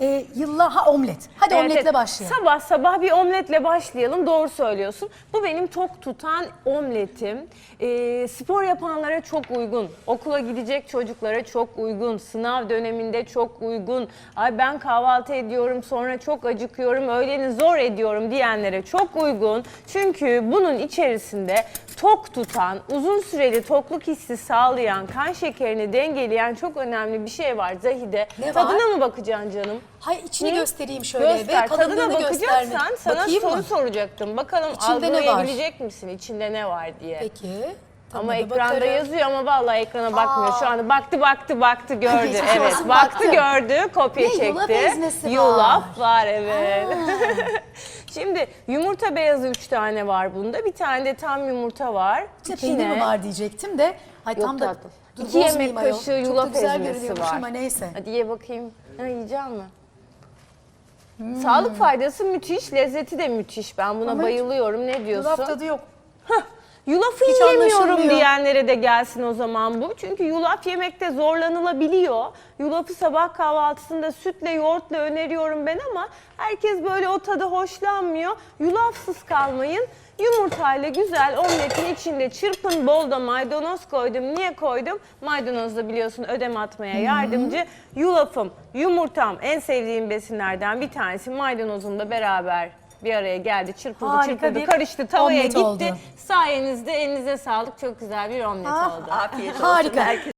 e, yılla ha omlet. Hadi Evet, omletle evet. başlayalım. Sabah sabah bir omletle başlayalım. Doğru söylüyorsun. Bu benim tok tutan omletim. Ee, spor yapanlara çok uygun. Okula gidecek çocuklara çok uygun. Sınav döneminde çok uygun. Ay ben kahvaltı ediyorum sonra çok acıkıyorum. Öğleni zor ediyorum diyenlere çok uygun. Çünkü bunun içerisinde tok tutan, uzun süreli tokluk hissi sağlayan, kan şekerini dengeleyen çok önemli bir şey var Zahide. Ne var? Tadına mı bakacaksın canım? Hay içini Hı? göstereyim şöyle Göster. ve Tadına kalınlığını bakacaksan sana Bakayım soru mı? soracaktım. Bakalım İçinde ne var? algılayabilecek misin içinde ne var diye. Peki. Ama ekranda bakarım. yazıyor ama vallahi ekrana bakmıyor. Aa. Şu anda baktı baktı baktı gördü. Geçmiş evet olsun, baktı baktım. gördü kopya Ne, çekti. yulaf ezmesi. Yulaf var evet. Şimdi yumurta beyazı üç tane var bunda. Bir tane de tam yumurta var. İşte peynir mi var diyecektim de. Ay Yok tam da tatlım. Dur, İki yemek ayol. kaşığı Çok yulaf ezmesi var. ama neyse. Hadi ye bakayım. Ha, yiyecek mi? Hmm. Sağlık faydası müthiş, lezzeti de müthiş. Ben buna Ama bayılıyorum. Ne diyorsun? Yulaf tadı yok. Yulafı Hiç yiyemiyorum anlaşılmıyor. diyenlere de gelsin o zaman bu. Çünkü yulaf yemekte zorlanılabiliyor. Yulafı sabah kahvaltısında sütle yoğurtla öneriyorum ben ama herkes böyle o tadı hoşlanmıyor. Yulafsız kalmayın. Yumurtayla güzel omletin içinde çırpın bol da maydanoz koydum. Niye koydum? Maydanoz da biliyorsun ödem atmaya yardımcı. Yulafım, yumurtam en sevdiğim besinlerden bir tanesi. Maydanozumla beraber bir araya geldi, çırpıldı, Harika çırpıldı, bir karıştı, tavaya omlet gitti. oldu. Sayenizde elinize sağlık. Çok güzel bir omlet Ah, oldu. Afiyet olsun. Harika. Herkese